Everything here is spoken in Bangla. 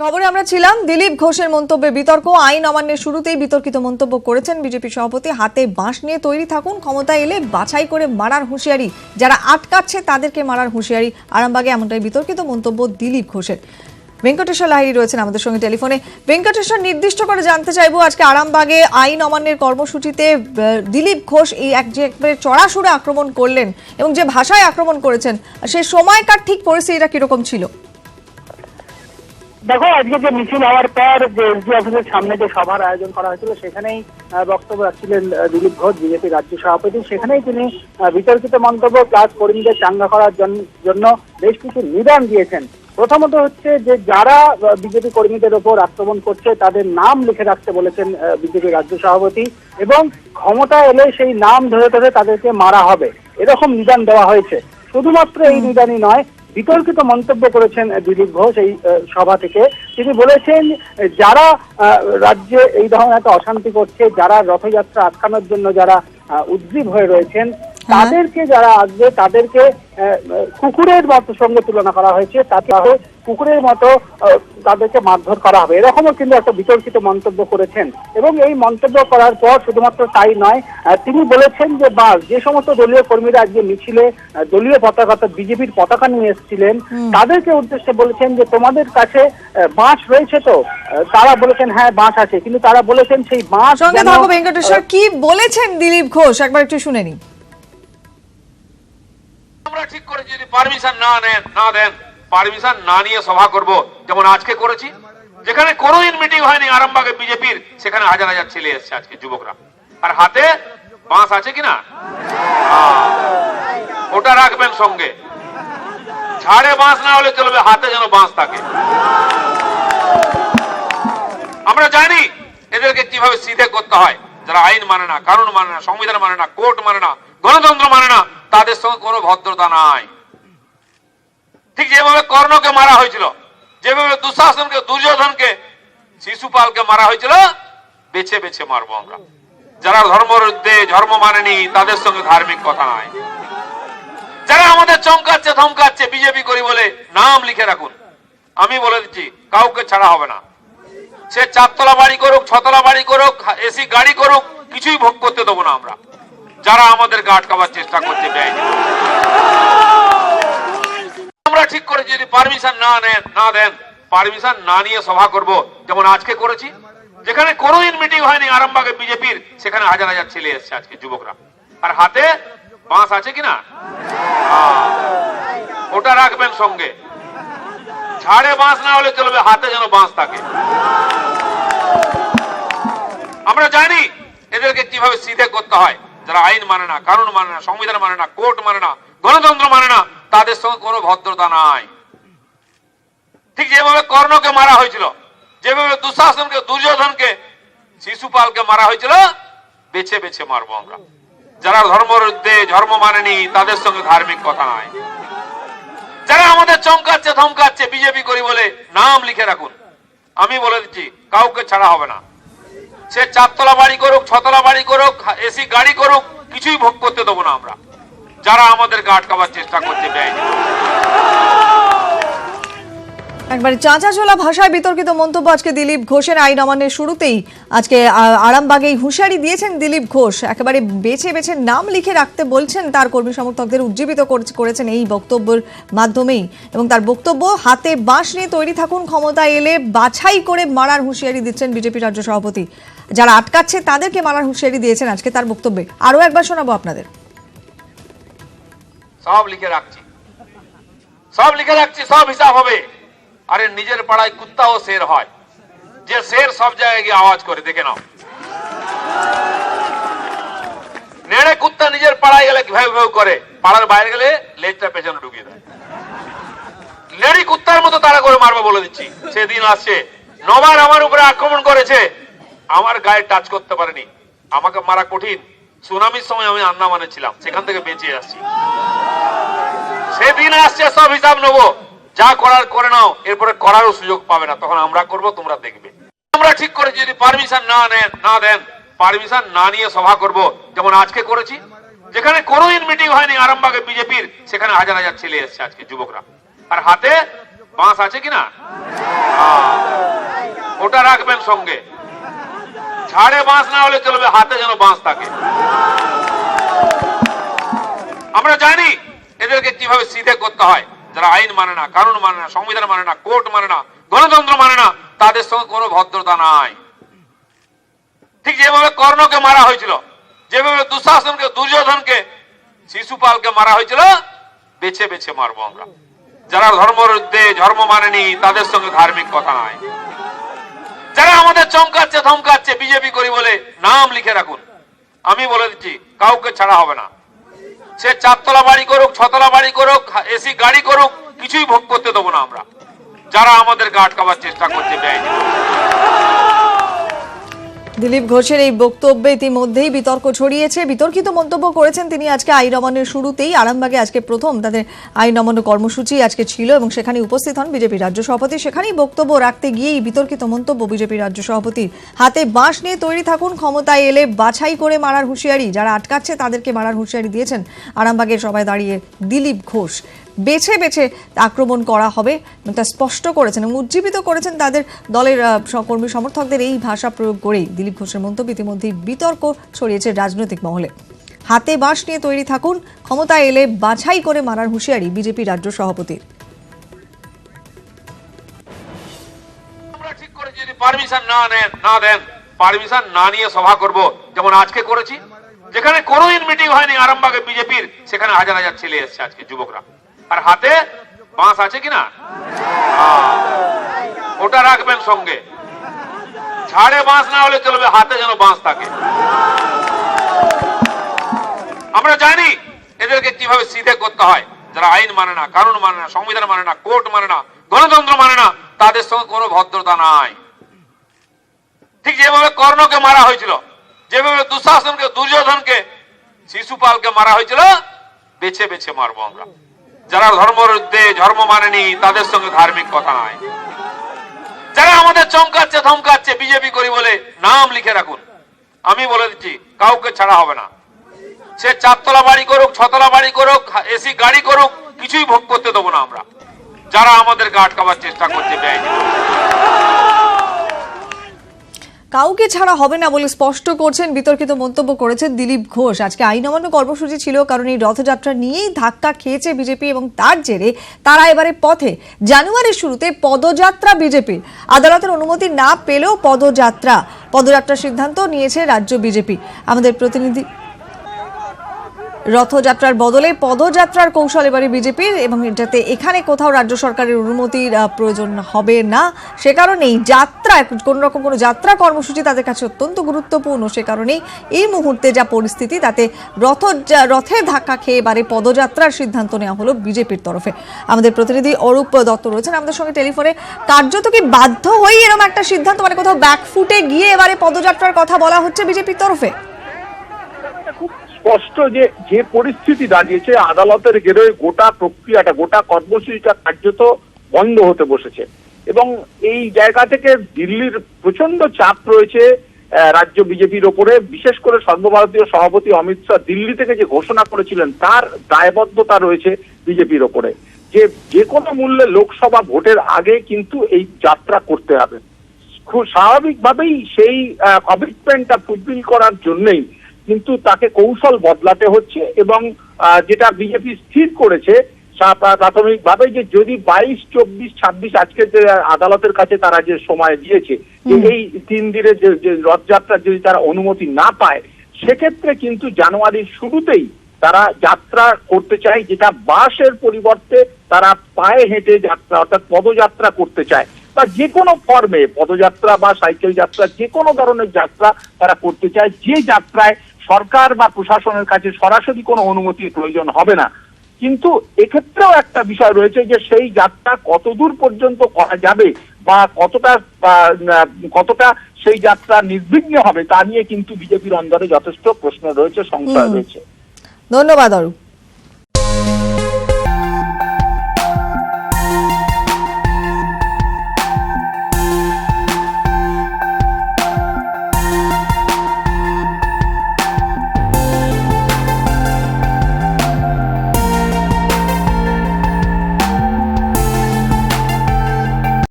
খবরে আমরা ছিলাম। দিলীপ ঘোষের মন্তব্যে বিতর্ক, আইন অমান্যের শুরুতেই বিতর্কিত মন্তব্য করেছেন বিজেপি সভাপতি। হাতে বাঁশ নিয়ে তৈরি থাকুন ক্ষমতা এলে বাছাই করে মারার হুঁশিয়ারি। যারা আটকাচ্ছে তাদেরকে মারার হুঁশিয়ারি। আরামবাগে এমনটাই বিতর্কিত মন্তব্য দিলীপ ঘোষের। ভেঙ্কটেশ্বর লাহিড়ী রয়েছেন আমাদের সঙ্গে টেলিফোনে। ভেঙ্কটেশ্বর, নির্দিষ্ট করে জানতে চাইব আজকে আরামবাগে আইন অমান্যের কর্মসূচিতে দিলীপ ঘোষ এই এক যে চড়া সুরে আক্রমণ করলেন এবং যে ভাষায় আক্রমণ করেছেন, সে সময়কার ঠিক পরিস্থিতিটা কীরকম ছিল? দেখো আজকে যে মিছিল হওয়ার পর যে এসডি অফিসের সামনে যে সভার আয়োজন করা হয়েছিল সেখানেই বক্তব্য রাখছিলেন দিলীপ ঘোষ বিজেপি রাজ্য সভাপতি। সেখানেই তিনি বিতর্কিত মন্তব্য ক্লাস কর্মীদের চাঙ্গা করার জন্য বেশ কিছু নিদান দিয়েছেন। প্রথমত হচ্ছে যে যারা বিজেপি কর্মীদের ওপর আক্রমণ করছে তাদের নাম লিখে রাখতে বলেছেন বিজেপি রাজ্য সভাপতি এবং ক্ষমতা এলে সেই নাম ধরে ধরে তাদেরকে মারা হবে। এরকম নিদান দেওয়া হয়েছে। শুধুমাত্র এই নিদানই নয় বিতর্কিত মন্তব্য করেছেন দিলীপ ঘোষ এই সভা থেকে। তিনি বলেছেন যারা রাজ্যে এই ধরনের একটা অশান্তি করছে, যারা রথযাত্রা আটকানোর জন্য যারা উদ্গ্রীব হয়ে রয়েছেন তাদেরকে যারা আসবে তাদেরকে কুকুরের মতো সঙ্গে তুলনা করা হয়েছে তাতে কুকুরের মতো তাদেরকে মারধর করা হবে। এরকমও কিন্তু একটা বিতর্কিত মন্তব্য করেছেন। এবং এই মন্তব্য করার পর শুধুমাত্র তাই নয় তিনি বলেছেন যে বা যে সমস্ত দলীয় কর্মীরা আজকে মিছিলে দলীয় পতাকা বিজেপির পতাকা নিয়ে এসেছিলেন তাদেরকে উদ্দেশ্যে বলেছেন যে তোমাদের কাছে বাঁশ রয়েছে তো? তারা বলেছেন হ্যাঁ বাঁশ আছে। কিন্তু তারা বলেছেন সেই বাঁশ কি বলেছেন দিলীপ ঘোষ? একবার একটু শুনে নিন আমরা ঠিক করে যদি পারমিশন না নেন, না দেন পারমিশন না নিয়ে সভা করব, যেমন আজকে করেছি। যেখানে কোনোদিন মিটিং হয়নি আরামবাগে বিজেপির, সেখানে হাজার হাজার ছেলে এসছে আজকে, যুবকরা। আর হাতে বাঁশ আছে কিনা হ্যাঁ। ওটা রাখবেন সঙ্গে। ঝাড়ে বাঁশ না হলে চলবে, হাতে যেন বাঁশ থাকে। আমরা জানি এদেরকে কীভাবে সিধে করতে হয়। যারা আইন মানে না, কানুন মানে না, সংবিধান মানে না, কোর্ট মানে না, গণতন্ত্র মানে না। তাদের সঙ্গে কোনো ভদ্রতা নাই। ঠিক যেভাবে কর্ণকে মারা হয়েছিল, যেভাবে দুঃশাসনকে, দুর্যোধনকে, শিশুপালকে মারা হয়েছিল, বেছে বেছে মারবো আমরা। যারা ধর্মরুদ্ধে ধর্ম মানেনি, তাদের সঙ্গে ধার্মিক কথা নাই। যারা আমাদের চমকাচ্ছে, ধমকাচ্ছে, বিজেপি করি বলে নাম লিখে রাখুন। আমি বলে দিচ্ছি, কাউকে ছাড়া হবে না। সে চারতলা বাড়ি করুক, ছতলা বাড়ি করুক, এসি গাড়ি করুক, কিছুই ভোগ করতে দেবো না আমরা। যারা আমাদের গার্ড কাবার চেষ্টা করছে আমরা ঠিক করে যদি পারমিশন না নেন, না দেন, পারমিশন না নিয়ে সভা করব, যেমন আজকে করেছি। যেখানে কোনোদিন মিটিং হয়নি আরামবাগে বিজেপির, সেখানে হাজার হাজার ছেলে এসছে আজকে, যুবকরা। আর হাতে বাঁশ আছে কিনা হ্যাঁ। ওটা রাখবেন সঙ্গে। ঝাড়ে বাঁশ না হলে চলবে, হাতে যেন বাঁশ থাকে। আমরা জানি এদেরকে কীভাবে সিধে করতে হয়। যারা আইন মানে না, কানুন মানে না, সংবিধান মানে না, কোর্ট মানে না, গণতন্ত্র মানে না, তাদের সঙ্গে কোনো ভদ্রতা নাই। ঠিক যেভাবে কর্ণকে মারা হয়েছিল, যেভাবে দুঃশাসনকে, দুর্যোধনকে, শিশুপালকে মারা হয়েছিল, বেছে বেছে মারবো আমরা। যারা ধর্মরুদ্ধে ধর্ম মানেনি, তাদের সঙ্গে ধার্মিক কথা নাই। যারা আমাদের চমকাচ্ছে, ধমকাচ্ছে, বিজেপি করি বলে নাম লিখে রাখুন, আমি বলে দিচ্ছি, কাউকে ছাড়া হবে না। সে চারতলা বাড়ি করুক, ছতলা বাড়ি করুক, এসি গাড়ি করুক, কিছুই ভোগ করতে দেবো না আমরা। যারা আমাদের গার্ড কাবার চেষ্টা করছে, ব্যয় একবারে চাঁচাচোলা ভাষায় বিতর্কিত মন্তব্য আজকে দিলীপ ঘোষের আইন অমান্যের শুরুতেই। আজকে, আ- আরামবাগে হুঁশিয়ারি দিয়েছেন দিলীপ ঘোষ। একেবারে বেছে বেছে নাম লিখে রাখতে বলছেন তার কর্মী সমর্থকদের উজ্জীবিত করেছেন এই বক্তব্যের মাধ্যমেই। এবং তার বক্তব্য, হাতে বাঁশ নিয়ে তৈরি থাকুন ক্ষমতা এলে বাছাই করে মারার হুঁশিয়ারি দিচ্ছেন বিজেপি রাজ্য সভাপতি। যারা আটকাচ্ছে তাদেরকে মারার হুঁশিয়ারি দিয়েছেন আজকে তার বক্তব্যে। আরও একবার শোনাবো আপনাদের। সব লিখে রাখছি। সব লিখে রাখছি, সব হিসাব হবে। আরে নিজের পাড়ায় কুত্তাও শের হয়। যে শের সব জায়গায় গিয়ে আওয়াজ করে, দেখে নাও। নেড়ে কুত্তা নিজের পাড়ায় গেলে ভেউ ভেউ করে, পাড়ার বাইরে গেলে লেজটা পেছনে ঢুকিয়ে দেয়। লেডি কুত্তার মতো তারা করে মারবে বলে দিচ্ছি। সেদিন আসছে নবার আমার উপরে আক্রমণ করেছে। আমার গায়ে টাচ করতে পারেনি। আমাকে মারা কঠিন। সুনামির সময় আমি আন্দামানে ছিলাম, সেখান থেকে বেঁচে আসছি। সেদিন আসছে, সব হিসাব নেব। যা করার করে নাও, এরপরে করারও সুযোগ পাবে না। তখন আমরা করব, তোমরা দেখবে। আমরা ঠিক করে যদি পারমিশন না নেন, না দেন, পারমিশন না নিয়ে সভা করব, যেমন আজকে করেছি। যেখানে কোনোদিন মিটিং হয়নি আরামবাগে বিজেপির, সেখানে হাজার হাজার ছেলে এসছে আজকে, যুবকরা। আর হাতে বাঁশ আছে কিনা? হ্যাঁ। ওটা রাখবেন সঙ্গে। ঝাড়ে বাঁশ না হলে চলবে, হাতে যেন বাঁশ থাকে। আমরা জানি এদেরকে কীভাবে সিধে করতে হয়। যারা আইন মানে না, কানুন মানে না, সংবিধান মানে না, কোর্ট মানে না, গণতন্ত্র মানে না, তাদের সঙ্গে কোনো ভদ্রতা নাই। ঠিক যেভাবে কর্ণকে মারা হয়েছিল, যেভাবে দুঃশাসনকে, দুর্যোধনকে, শিশুপালকে মারা হয়েছিল, বেছে বেছে মারবো আমরা। যারা ধর্মরুদ্ধে ধর্ম মানেনি, তাদের সঙ্গে ধার্মিক কথা নাই। যারা আমাদের চমকাচ্ছে, ধমকাচ্ছে, বিজেপি করি বলে নাম লিখে রাখুন। আমি বলে দিচ্ছি, কাউকে ছাড়া হবে না। সে চারতলা বাড়ি করুক, ছতলা বাড়ি করুক, এসি গাড়ি করুক, কিছুই ভোগ করতে দেবো না আমরা। যারা আমাদের গাঠ কাবার চেষ্টা করছে ব্যয় দিলীপ ঘোষের এই বক্তব্যে ইতিমধ্যেই বিতর্ক ছড়িয়েছে। বিতর্কিত মন্তব্য করেছেন তিনি আজকে আইন অমান্যের শুরুতেই। আরামবাগে আজকে প্রথম তাদের আইন অমান্য কর্মসূচি আজকে ছিল এবং সেখানে উপস্থিত হন বিজেপি রাজ্য সভাপতি। সেখানেই বক্তব্য রাখতে গিয়েই বিতর্কিত মন্তব্য বিজেপি রাজ্য সভাপতির। হাতে বাঁশ নিয়ে তৈরি থাকুন, ক্ষমতায় এলে বাছাই করে মারার হুঁশিয়ারি। যারা আটকাচ্ছে তাদেরকে মারার হুঁশিয়ারি দিয়েছেন আরামবাগের সবাই দাঁড়িয়ে দিলীপ ঘোষ। বেছে বেছে আক্রমণ করা হবে। তা স্পষ্ট করেছেন এবং উজ্জীবিত করেছেন তাদের দলের কর্মী সমর্থকদের এই ভাষা প্রয়োগ করেই। দিলীপ ঘোষের মন্তব্য ইতিমধ্যেই বিতর্ক ছড়িয়েছে রাজনৈতিক মহলে। হাতে বাঁশ নিয়ে তৈরি থাকুন, ক্ষমতায় এলে বাছাই করে মারার হুঁশিয়ারি বিজেপি রাজ্য সভাপতির। পারমিশন না নেন, না দেন, পারমিশন না নিয়ে সভা করব, যেমন আজকে করেছি, যেখানে কোনোদিন মিটিং হয়নি আরামবাগে বিজেপির, সেখানে হাজার হাজার ছেলে এসছে আজকে, যুবকরা। আর হাতে বাঁশ আছে কিনা? হ্যাঁ। ওটা রাখবেন সঙ্গে। ঝাড়ে বাঁশ না হলে চলবে, হাতে যেন বাঁশ থাকে। আমরা জানি এদেরকে কীভাবে সিধে করতে হয়। যারা আইন মানে না, কানুন মানে না, সংবিধান মানে না, কোর্ট মানে না, গণতন্ত্র মানে না, তাদের সঙ্গে কোনো ভদ্রতা নাই। ঠিক যেভাবে কর্ণকে মারা হয়েছিল, যেভাবে দুঃশাসনকে, দুর্যোধনকে, শিশুপালকে মারা হয়েছিল, বেছে বেছে মারবো আমরা। যারা ধর্মরুদ্ধে ধর্ম মানেনি, তাদের সঙ্গে ধার্মিক কথা নাই। যারা আমাদের চমকাচ্ছে, ধমকাচ্ছে, বিজেপি করি বলে নাম লিখে রাখুন। আমি বলে দিচ্ছি, কাউকে ছাড়া হবে না। সে চারতলা বাড়ি করুক, ছতলা বাড়ি করুক, এসি গাড়ি করুক, কিছুই ভোগ করতে দেবো না আমরা। যারা আমাদেরকে আটকাবার চেষ্টা করছে ব্যয় কাউকে ছাড়া হবে না বলে স্পষ্ট করছেন বিতর্কিত মন্তব্য করেছেন দিলীপ ঘোষ। আজকে আইন অমান্য কর্মসূচি ছিল, কারণ এই রথযাত্রা নিয়েই ধাক্কা খেয়েছে বিজেপি এবং তার জেরে তারা এবারে পথে। জানুয়ারির শুরুতে পদযাত্রা বিজেপি আদালতের অনুমতি না পেলেও পদযাত্রা, পদযাত্রার সিদ্ধান্ত নিয়েছে রাজ্য বিজেপি। আমাদের প্রতিনিধি রথযাত্রার বদলে পদযাত্রার কৌশল এবারে বিজেপির এবং যাতে এখানে কোথাও রাজ্য সরকারের অনুমতির প্রয়োজন হবে না। সে কারণেই যাত্রা, কোন রকম কোনো যাত্রা কর্মসূচি তাদের কাছে অত্যন্ত গুরুত্বপূর্ণ। সে কারণেই এই মুহূর্তে যা পরিস্থিতি, তাতে রথ রথের ধাক্কা খেয়ে এবারে পদযাত্রার সিদ্ধান্ত নেওয়া হলো বিজেপির তরফে। আমাদের প্রতিনিধি অরূপ দত্ত রয়েছেন। আমাদের সঙ্গে টেলিফোনে কার্যত কি বাধ্য হয়েই এরকম একটা সিদ্ধান্ত মানে কোথাও ব্যাকফুটে গিয়ে এবারে পদযাত্রার কথা বলা হচ্ছে বিজেপির তরফে? স্পষ্ট যে যে পরিস্থিতি দাঁড়িয়েছে, আদালতের গেরোয় গোটা প্রক্রিয়াটা, গোটা কর্মসূচিটা কার্যত বন্ধ হতে বসেছে। এবং এই জায়গা থেকে দিল্লির প্রচণ্ড চাপ রয়েছে রাজ্য বিজেপির ওপরে। বিশেষ করে সর্বভারতীয় সভাপতি অমিত শাহ দিল্লি থেকে যে ঘোষণা করেছিলেন, তার দায়বদ্ধতা রয়েছে বিজেপির ওপরে। যে যে কোনো মূল্যে লোকসভা ভোটের আগে কিন্তু এই যাত্রা করতে হবে। খুব স্বাভাবিকভাবেই সেই কমিটমেন্টটা ফুলফিল করার জন্যই কিন্তু তাকে কৌশল বদলাতে হচ্ছে এবং আহ, যেটা বিজেপি স্থির করেছে প্রাথমিকভাবে যে যদি বাইশ চব্বিশ ছাব্বিশ আজকে যে আদালতের কাছে তারা যে সময় দিয়েছে এই তিন দিনের যে যে রথযাত্রার যদি তারা অনুমতি না পায় সেক্ষেত্রে কিন্তু জানুয়ারির শুরুতেই তারা যাত্রা করতে চায় যেটা বাসের পরিবর্তে তারা পায়ে হেঁটে যাত্রা অর্থাৎ পদযাত্রা করতে চায়। বা যে কোনো ফর্মে পদযাত্রা বা সাইকেল যাত্রা যে কোনো ধরনের যাত্রা তারা করতে চায় যে যাত্রায় সরকার বা প্রশাসনের কাছে সরাসরি কোনো অনুমতির প্রয়োজন হবে না। কিন্তু এক্ষেত্রেও একটা বিষয় রয়েছে যে সেই যাত্রা কতদূর পর্যন্ত করা যাবে বা কতটা কতটা সেই যাত্রা নির্বিঘ্ন হবে তা নিয়ে কিন্তু বিজেপির অন্দরে যথেষ্ট প্রশ্ন রয়েছে সংশয় রয়েছে। ধন্যবাদ অরূপ।